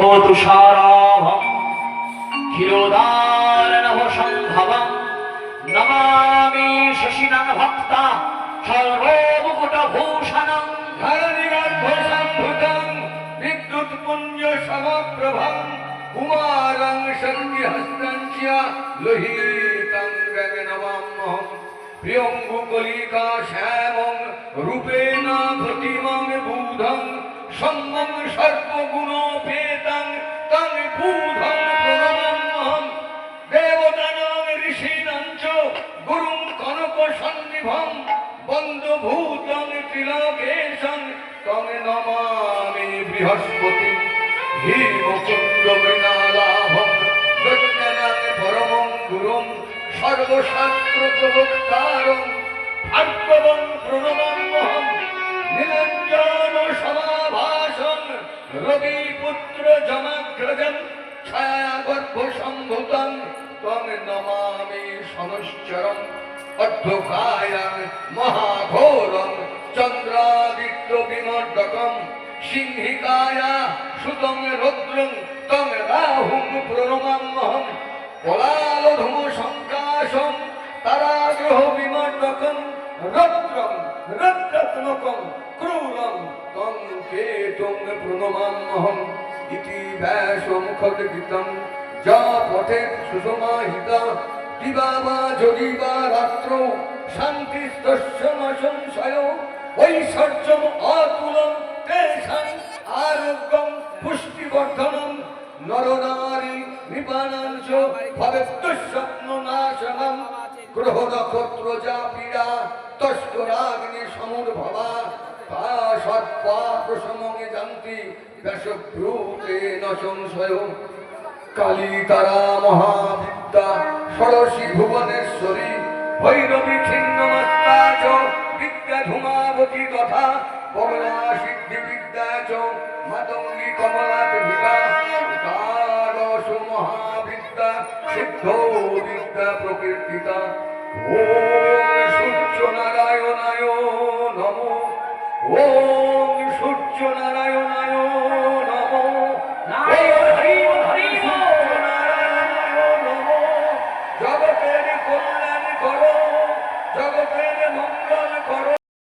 তুষারাভম ক্ষীরোদারনভসম্ভবম নমামি শশিনাং ভক্তা সর্বমুকুটভূষণং ধরণিগর্ভসম্ভূতং বিদ্যুৎপুঞ্জ সমপ্রভং কুমারং শক্তিহস্तं চ লোহিतं গগনমাম্যহं প্রিয়ঙ্গুকলিকা শ্যামং রূপেণ প্রতিমং বুধং সম্মং সর্বগুণোপেতং বন্ধুভূতং ত্রিলোকেশং তং নমামি বৃহস্পতি। হি মুকুন্দ মৃণালাভম দৈত্যনাং পরমং গুরুং সর্বশাস্ত্র প্রবক্তারং ভাগ্যবং প্রণমাম্যহম নীলাঞ্জন সমাভাসং রবি পুত্র জমাগ্রজম, ছায়াগর্ভ সম্ভূতং, ত্বং নমামি সমশ্চরম, অর্ধকায়াং মহাঘোরং সিংহিকায়া সুতং রৌদ্রং তং রাহুং প্রণমাম্যহম পলালধূম সংকাশম তারাগ্রহ বিমর্দকম রৌদ্রং রৌদ্রাত্মকম ক্রূরং তং কেতুং প্রণমাম্যহম ইতি ব্যাসমুখদ্গীতম যা পঠে সুষমাহিতা দিবা বা যদি বা রাত্র শান্তিস্তস্য সংশয় ঐশ্বর্যম অতুলম তেষাং আরোগ্যম, পুষ্টিবর্ধনম, নরনারী নৃপাণাঞ্চ ভবে দুঃস্বপ্ন নাশনম গ্রহ নক্ষত্র যা পীড়া তস্করাগ্নি ন সংশয় কালী তারা মহাবিদ্যা, ষোড়শী ভুবনেশ্বরী ভৈরবী ছিন্ন মস্তাচ বিদ্যা ধুমাবতী তথা কমলা সিদ্ধি বিদ্যা চ মাতঙ্গী কমলা বিভা দ্বাদশ মহাবিদ্যা সিদ্ধ বিদ্যা প্রকীর্তিতা। ওম সূর্য নারায়ণায় নমো ওম সূর্য নারায়ণায় নমো। নারায়ণ হরি হরি সূর্য জগতের কোন Amen.